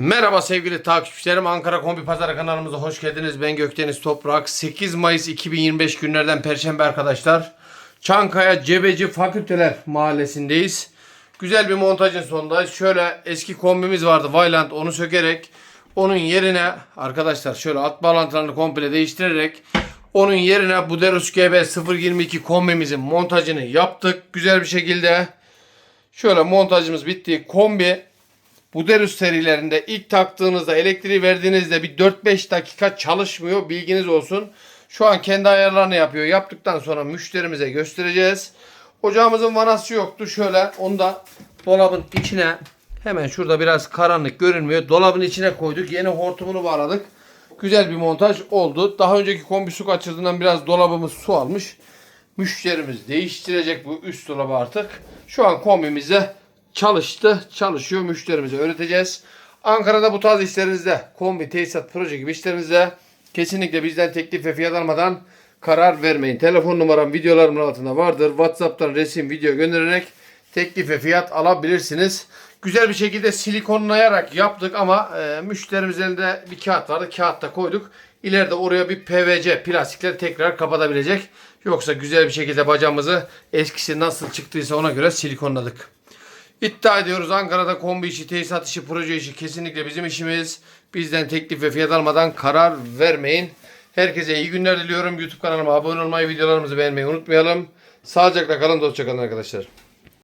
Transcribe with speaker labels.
Speaker 1: Merhaba sevgili takipçilerim. Ankara Kombi Pazarı kanalımıza hoş geldiniz. Ben Gökdeniz Toprak. 8 Mayıs 2025 günlerden Perşembe arkadaşlar. Çankaya Cebeci Fakülteler Mahallesi'ndeyiz. Güzel bir montajın sonundayız. Şöyle eski kombimiz vardı Valiant onu sökerek onun yerine arkadaşlar şöyle alt bağlantılarını komple değiştirerek onun yerine Buderus GB 022 kombimizin montajını yaptık. Güzel bir şekilde. Şöyle montajımız bitti. Kombi Buderus serilerinde ilk taktığınızda elektriği verdiğinizde bir 4-5 dakika çalışmıyor. Bilginiz olsun. Şu an kendi ayarlarını yapıyor. Yaptıktan sonra müşterimize göstereceğiz. Ocağımızın vanası yoktu. Şöyle onu da dolabın içine hemen şurada biraz karanlık görünmüyor. Dolabın içine koyduk. Yeni hortumunu bağladık. Güzel bir montaj oldu. Daha önceki kombi su kaçırdığından biraz dolabımız su almış. Müşterimiz değiştirecek bu üst dolabı artık. Şu an kombimizde çalıştı, çalışıyor. Müşterimize öğreteceğiz. Ankara'da bu tarz işlerinizde, kombi, tesisat, proje gibi işlerinizde kesinlikle bizden teklif ve fiyat almadan karar vermeyin. Telefon numaram videolarımın altında vardır. WhatsApp'tan resim, video göndererek teklif ve fiyat alabilirsiniz. Güzel bir şekilde silikonlayarak yaptık ama e, müşterimizin elinde bir kağıt vardı. Kağıtta koyduk. İleride oraya bir PVC plastikler tekrar kapatabilecek. Yoksa güzel bir şekilde bacamızı eskisi nasıl çıktıysa ona göre silikonladık. İddia ediyoruz Ankara'da kombi işi, tesisat işi, proje işi kesinlikle bizim işimiz. Bizden teklif ve fiyat almadan karar vermeyin. Herkese iyi günler diliyorum. YouTube kanalıma abone olmayı, videolarımızı beğenmeyi unutmayalım. Sağlıcakla kalın, dostça kalın arkadaşlar.